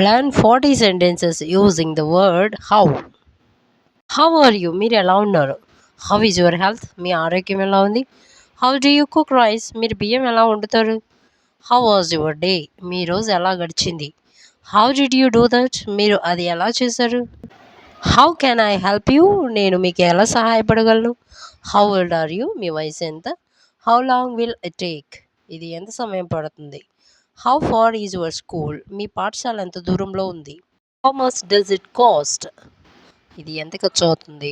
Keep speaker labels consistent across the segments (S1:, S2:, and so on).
S1: Learn forty sentences using the word how how are you మీరు ఎలా ఉన్నారు? How is your health మీ ఆరోగ్యం ఎలా ఉంది? How do you cook rice మీరు బియ్యం ఎలా వండుతారు? హౌ వాజ్ యువర్ డే మీ రోజు ఎలా గడిచింది? How did you do that మీరు అది ఎలా చేశారు? How can I help you నేను మీకు ఎలా సహాయపడగలను? హౌ ఓల్డ్ ఆర్ యూ మీ వయసు ఎంత? హౌ లాంగ్ విల్ టేక్ ఇది ఎంత సమయం పడుతుంది? How far is your school మీ పాఠశాల ఎంత దూరంలో ఉంది? How much does it cost ఇది ఎంత ఖర్చు అవుతుంది?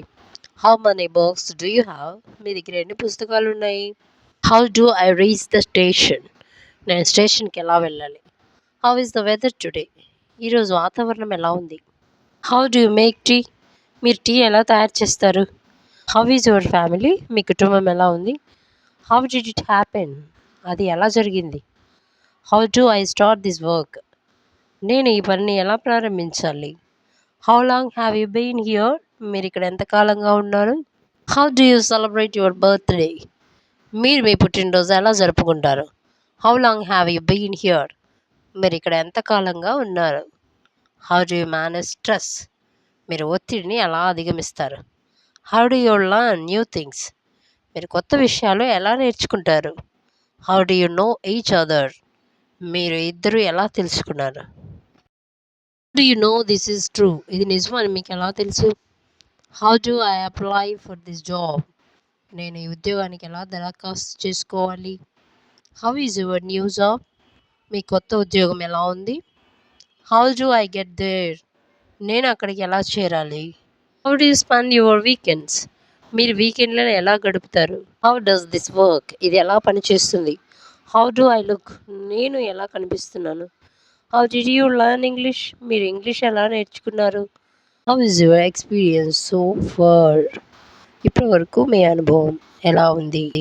S1: How money books do you have మీ దగ్గర ఎన్ని పుస్తకాలు ఉన్నాయి? How do I reach the station నేను స్టేషన్కి ఎలా వెళ్ళాలి? How is the weather today ఈరోజు వాతావరణం ఎలా ఉంది? How do you make tea మీరు టీ ఎలా తయారు చేస్తారు? హౌ ఈజ్ యువర్ ఫ్యామిలీ మీ కుటుంబం ఎలా ఉంది? హౌ డిడ్ ఇట్ హ్యాపెన్ అది ఎలా జరిగింది? How to I start this work నేను ఈ పనిని ఎలా ప్రారంభించాలి? How long have you been here మీరు ఇక్కడ ఎంతకాలంగా ఉన్నారు? How do you celebrate your birthday మీరు మీ పుట్టినరోజు ఎలా జరుపుకుంటారు? How long have you been here మీరు ఇక్కడ ఎంతకాలంగా ఉన్నారు? How do you manage stress మీరు ఒత్తిడిని ఎలా అధిగమిస్తారు? How do you learn new things మీరు కొత్త విషయాలు ఎలా నేర్చుకుంటారు? How do you know each other మీరు ఇద్దరు ఎలా తెలుసుకున్నారు? Do you know this is true ఇది నిజమని మీకు ఎలా తెలుసు? How do I apply for this job నేను ఈ ఉద్యోగానికి ఎలా దరఖాస్తు చేసుకోవాలి? How is your new job మీ కొత్త ఉద్యోగం ఎలా ఉంది? How do I get there నేను అక్కడికి ఎలా చేరాలి? How do you spend your weekends మీరు వీకెండ్లను ఎలా గడుపుతారు? హౌ డస్ దిస్ వర్క్ ఇది ఎలా పనిచేస్తుంది? హౌ డు ఐ లుక్ నేను ఎలా కనిపిస్తున్నాను? How did you learn English మీరు ఇంగ్లీష్ ఎలా నేర్చుకున్నారు? How is your experience so far ఇప్పటి వరకు మీ అనుభవం ఎలా ఉంది?